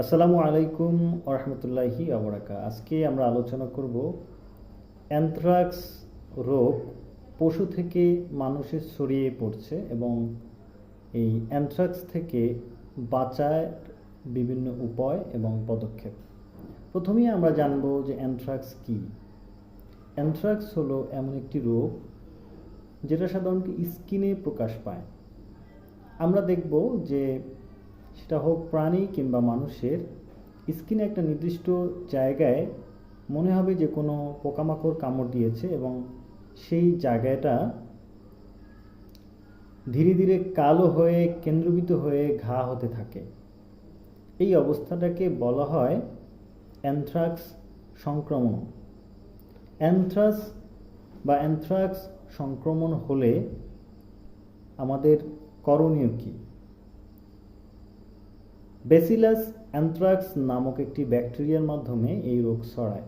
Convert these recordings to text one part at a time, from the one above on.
আসসালামু আলাইকুম ওরহমতুল্লাহি আবরাকা আজকে আমরা আলোচনা করব অ্যানথ্রাক্স রোগ পশু থেকে মানুষে ছড়িয়ে পড়ছে এবং এই অ্যানথ্রাক্স থেকে বাঁচার বিভিন্ন উপায় এবং পদক্ষেপ। প্রথমেই আমরা জানব যে অ্যানথ্রাক্স কী। অ্যানথ্রাক্স হলো এমন একটি রোগ যেটা সাধারণত স্কিনে প্রকাশ পায়। আমরা দেখব যে সেটা হোক প্রাণী কিংবা মানুষের, স্কিনে একটা নির্দিষ্ট জায়গায় মনে হবে যে কোনো পোকামাকড় কামড় দিয়েছে এবং সেই জায়গাটা ধীরে ধীরে কালো হয়ে কেন্দ্রবিত হয়ে ঘা হতে থাকে। এই অবস্থাটাকে বলা হয় অ্যানথ্রাক্স সংক্রমণ। অ্যানথ্রাক্স বা অ্যানথ্রাক্স সংক্রমণ হলে আমাদের করণীয় কী? বেসিলাস অ্যানথ্রাক্স নামক একটি ব্যাকটেরিয়ার মাধ্যমে এই রোগ ছড়ায়।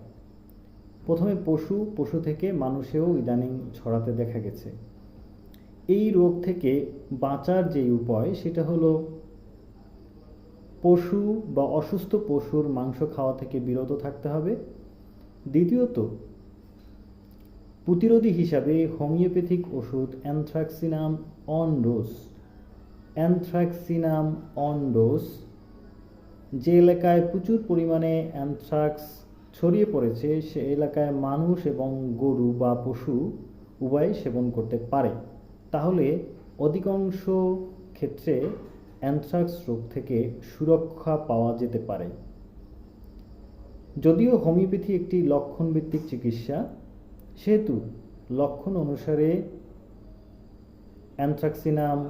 প্রথমে পশু পশু থেকে মানুষেও ইদানিং ছড়াতে দেখা গেছে। এই রোগ থেকে বাঁচার যে উপায়, সেটা হলো পশু বা অসুস্থ পশুর মাংস খাওয়া থেকে বিরত থাকতে হবে। দ্বিতীয়ত, প্রতিরোধী হিসাবে হোমিওপ্যাথিক ওষুধ anthracinum on dose. Anthracinum on dose যে এলাকায় প্রচুর পরিমাণে অ্যানথ্রাক্স ছড়িয়ে পড়েছে, সে এলাকায় মানুষ এবং গরু বা পশু উভয় সেবন করতে পারে। তাহলে অধিকাংশ ক্ষেত্রে অ্যানথ্রাক্স রোগ থেকে সুরক্ষা পাওয়া যেতে পারে। যদিও হোমিওপ্যাথি একটি লক্ষণভিত্তিক চিকিৎসা, সেহেতু লক্ষণ অনুসারে অ্যানথ্রাক্সিনাম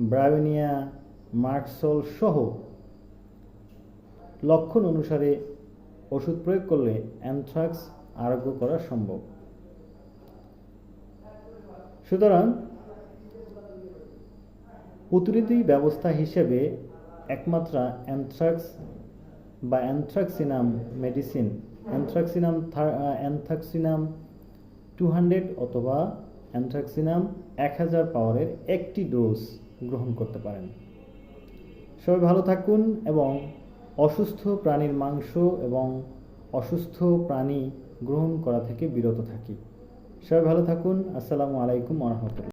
ব্রায়োনিয়া মার্কসল সহ লক্ষণ অনুসারে ওষুধ প্রয়োগ করলে অ্যানথ্রাক্স আরোগ্য করা সম্ভব। সুতরাং প্রতিরোধী ব্যবস্থা হিসেবে একমাত্র অ্যানথ্রাক্স বা anthracinum medicine, anthracinum anthracinum two hundred অথবা অ্যানথ্রাক্সিনাম এক হাজার পাওয়ারের একটি ডোজ গ্রহণ করতে পারেন। সবাই ভালো থাকুন এবং অসুস্থ প্রাণীর মাংস এবং অসুস্থ প্রাণী গ্রহণ করা থেকে বিরত থাকি। সবাই ভালো থাকুন। আসসালামু আলাইকুম রহমতুল্লাহ।